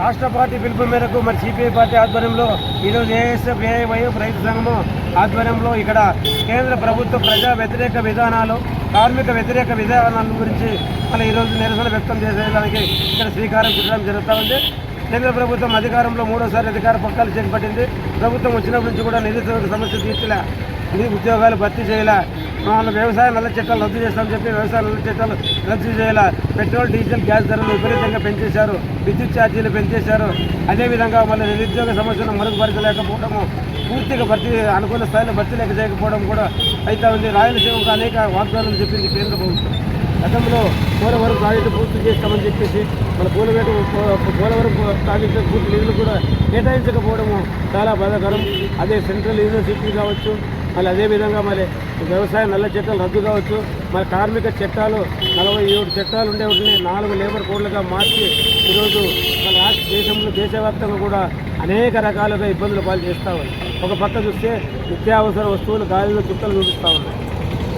రాష్ట్ర పార్టీ పిలుపు మేరకు మరి సిపిఐ పార్టీ ఆధ్వర్యంలో ఈరోజు ఏఎస్ఎఫ్ ఏఐవైఎఫ్ రైతు సంఘము ఆధ్వర్యంలో ఇక్కడ కేంద్ర ప్రభుత్వ ప్రజా వ్యతిరేక విధానాలు కార్మిక వ్యతిరేక విధానాల గురించి మన ఈరోజు నిరసన వ్యక్తం చేసేదానికి ఇక్కడ శ్రీకారం చుట్టడం జరుగుతూ ఉంది. కేంద్ర ప్రభుత్వం అధికారంలో మూడోసారి అధికార పక్కాలు చేపట్టింది. ప్రభుత్వం వచ్చినప్పటి నుంచి కూడా నిరుద్యోగ సమస్య తీర్చలే. ఇది ఉద్యోగాలు భర్తీ చేయాల. మమ్మల్ని వ్యవసాయ నల్ల చట్టాలు రద్దు చేస్తామని చెప్పి వ్యవసాయ నల్ల చట్టాలు రద్దు చేయాల. పెట్రోల్ డీజిల్ గ్యాస్ ధరలు విపరీతంగా పెంచేశారు. విద్యుత్ ఛార్జీలు పెంచేశారు. అదేవిధంగా మళ్ళీ నిరుద్యోగ సమస్యను మరుగుపరచలేకపోవడము పూర్తిగా భర్తీ అనుకున్న స్థాయిలో భర్తీ లేక చేయకపోవడం కూడా అయితే ఉంది. రాయలసీమకు అనేక వాగ్దానాలు చెప్పింది కేంద్ర ప్రభుత్వం. గతంలో పోలవరం ప్రాజెక్టు పూర్తి చేస్తామని చెప్పేసి మన పోలవేట పోలవరం ప్రాజెక్టు పూర్తి నిధులు కూడా కేటాయించకపోవడము చాలా బాధాకరం. అదే సెంట్రల్ యూనివర్సిటీ కావచ్చు మళ్ళీ అదేవిధంగా మరి వ్యవసాయ నల్ల చట్టాలు రద్దు కావచ్చు. మరి కార్మిక చట్టాలు నలభై ఏడు చట్టాలు ఉండే వాటిని నాలుగు లేబర్ కోడ్లుగా మార్చి ఈరోజు మన రాష్ట్ర దేశంలో దేశవ్యాప్తంగా కూడా అనేక రకాలుగా ఇబ్బందులు పాలు చేస్తూ ఉన్నాయి. ఒక పక్క చూస్తే నిత్యావసర వస్తువులు గాలిలో చుట్టలు చూపిస్తూ ఉన్నాయి.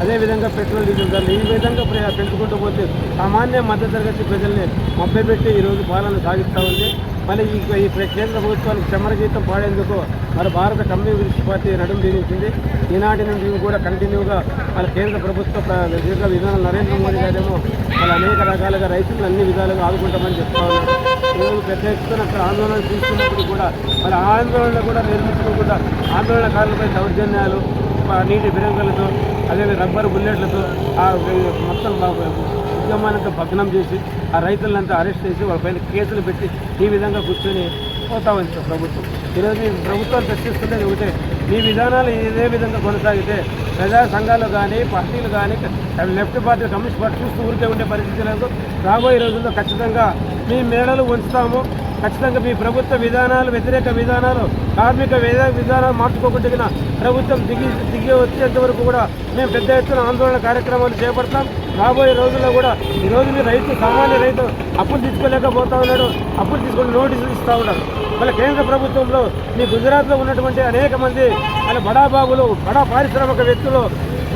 అదేవిధంగా పెట్రోల్ డీజిల్ ధరలు ఈ విధంగా ప్ర- పెంచుకుంటూ పోతే సామాన్య మధ్యతరగతి ప్రజల్ని మభ్యపెట్టి ఈరోజు పాలన సాగిస్తూ ఉంది. మళ్ళీ ఈ ఈ కేంద్ర ప్రభుత్వానికి చమర గీతం పాడేందుకు మరి భారత కమ్యూనిస్ట్ పార్టీ నడుము తీరించింది ఈనాటి నుండి కూడా కంటిన్యూగా వాళ్ళ కేంద్ర ప్రభుత్వ దీర్ఘ విధానం నరేంద్ర మోడీ గారేమో వాళ్ళు అనేక రకాలుగా రైతులను అన్ని విధాలుగా ఆదుకుంటామని చెప్తా ఉన్నారు. ఈరోజు పెద్ద ఎత్తున అక్కడ ఆందోళన తీసుకున్నప్పుడు కూడా మరి ఆందోళన కూడా నిర్మించుకోకుండా ఆందోళనకారులపై దౌర్జన్యాలు నీటి బిరంగులతో అదే రబ్బర్ బుల్లెట్లతో మొత్తం మొత్తం ఉద్యమానంతా భగ్నం చేసి ఆ రైతులంతా అరెస్ట్ చేసి వాళ్ళపైన కేసులు పెట్టి ఈ విధంగా కూర్చొని పోతా ఉంది సార్ ప్రభుత్వం. ఈరోజు మీ ప్రభుత్వాలు చర్చిస్తుంటే ఒకటే ఈ విధానాలు ఇదే విధంగా కొనసాగితే ప్రజా సంఘాలు కానీ పార్టీలు కానీ లెఫ్ట్ పార్టీ కమ్యూనిస్ట్ పార్టీ చూస్తూ ఊరికే ఉండే పరిస్థితి లేదు. రాబోయే రోజుల్లో ఖచ్చితంగా మీ మేడలు ఉంచుతాము. ఖచ్చితంగా మీ ప్రభుత్వ విధానాలు వ్యతిరేక విధానాలు కార్మిక విధానాలు మార్చుకోకుండా ప్రభుత్వం దిగి దిగి వచ్చేంత వరకు కూడా మేము పెద్ద ఎత్తున ఆందోళన కార్యక్రమాలు చేపడతాం. రాబోయే రోజుల్లో కూడా ఈ రోజు మీ రైతు సామాన్య రైతు అప్పులు తీసుకోలేకపోతా ఉన్నాడు. అప్పులు తీసుకొని నోటీసులు ఇస్తూ ఉన్నారు. మళ్ళీ కేంద్ర ప్రభుత్వంలో మీ గుజరాత్లో ఉన్నటువంటి అనేక మంది మన బడాబాబులు బడా పారిశ్రామిక వ్యక్తులు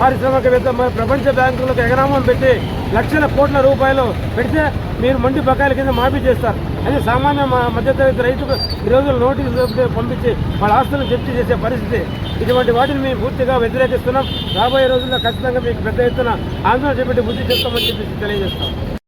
పారిశ్రామికవేత్త మన ప్రపంచ బ్యాంకులకు ఎగరామం పెట్టి లక్షల కోట్ల రూపాయలు పెడితే మీరు మండి బకాయిల కింద మాఫీ చేస్తారు. అది సామాన్య మధ్యతరగతి రైతుకు ఈ రోజులు నోటీసులు పంపించి వాళ్ళ ఆస్తులను జప్తు చేసే పరిస్థితి. ఇటువంటి వాటిని మేము పూర్తిగా వ్యతిరేకిస్తున్నాం. రాబోయే రోజుల్లో ఖచ్చితంగా మీకు పెద్ద ఎత్తున ఆందోళన చేపట్టి బుద్ధి చేస్తామని చెప్పి తెలియజేస్తాం.